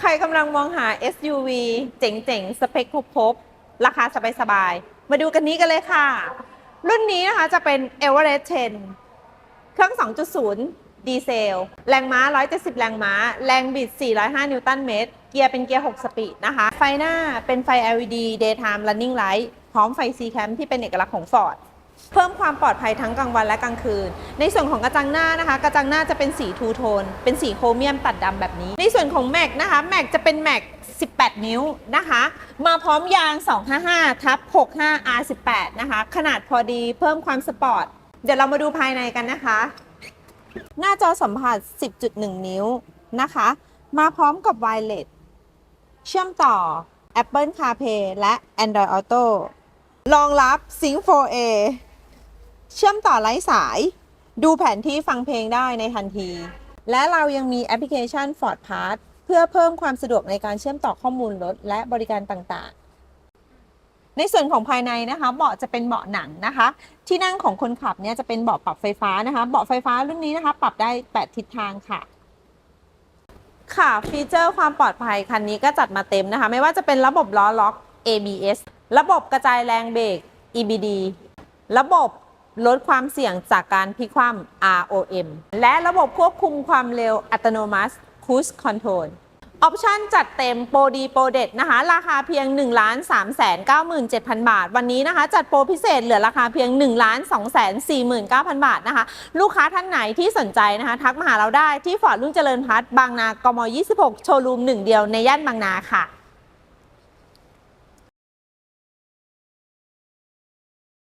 ใครกำลังมองหา SUV เจ๋งๆ สเปคครบๆ ราคาสบายๆ มาดูกันนี้กันเลยค่ะ รุ่นนี้นะคะจะเป็น Everest 10 เครื่อง 2.0 ดีเซล แรงม้า 170 แรงม้า แรงบิด 405 นิวตันเมตร เกียร์เป็นเกียร์ 6 สปีดนะคะ ไฟหน้าเป็นไฟ LED daytime running light พร้อมไฟ C cam ที่เป็นเอกลักษณ์ของ Ford เพิ่มความปลอดภัยทั้งกลางวันและกลางคืน ในส่วนของกระจังหน้านะคะ กระจังหน้าจะเป็นสีทูโทน เป็นสีโครเมียมตัดดำแบบนี้ ในส่วนของแม็กนะคะแม็กจะเป็นแม็ก18 นิ้วนะคะ มาพร้อมยาง 255ทับ65 R18 นะคะ ขนาดพอดีเพิ่มความสปอร์ต เดี๋ยวเรามาดูภายในกันนะคะ หน้าจอสัมผัส 10.1 นิ้วนะคะ มาพร้อมกับไวเลสเชื่อมต่อ Apple CarPlay และ Android Auto รองรับ Sync 4A เชื่อมต่อไร้สาย ดูแผนที่ฟังเพลงได้ในทันที และเรายังมีแอปพลิเคชัน Ford Pass เพื่อเพิ่มความสะดวกในการเชื่อมต่อข้อมูลรถและบริการต่างๆ ในส่วนของภายในนะคะเบาะจะเป็นเบาะหนังนะคะ ที่นั่งของคนขับเนี่ยจะเป็นเบาะปรับไฟฟ้านะคะ เบาะไฟฟ้ารุ่นนี้นะคะ ปรับได้ 8 ทิศทางค่ะค่ะฟีเจอร์ความปลอดภัยคันนี้ก็จัดมาเต็มนะคะ ไม่ว่าจะเป็นระบบล้อล็อก ABS ระบบกระจายแรงเบรก EBD ระบบ ลดความเสี่ยงจากการพลิกคว่ำ ROM และระบบควบคุมความเร็วอัตโนมัติ Cruise Control ออปชั่นจัดเต็มโปรดีโปรเด็ดนะคะ ราคาเพียง 1 3 9 7 0 0 0 บาท วันนี้นะคะ จัดโปรพิเศษเหลือราคาเพียง 1 2 4 9 0 0 0 บาทนะคะ ลูกค้าท่านไหนที่สนใจนะคะ ทักมาหาเราได้ที่ฟอร์ดรุ่งเจริญพัฒน์บางนากม26 โชว์รูมหนึ่งเดียวในย่านบางนาค่ะ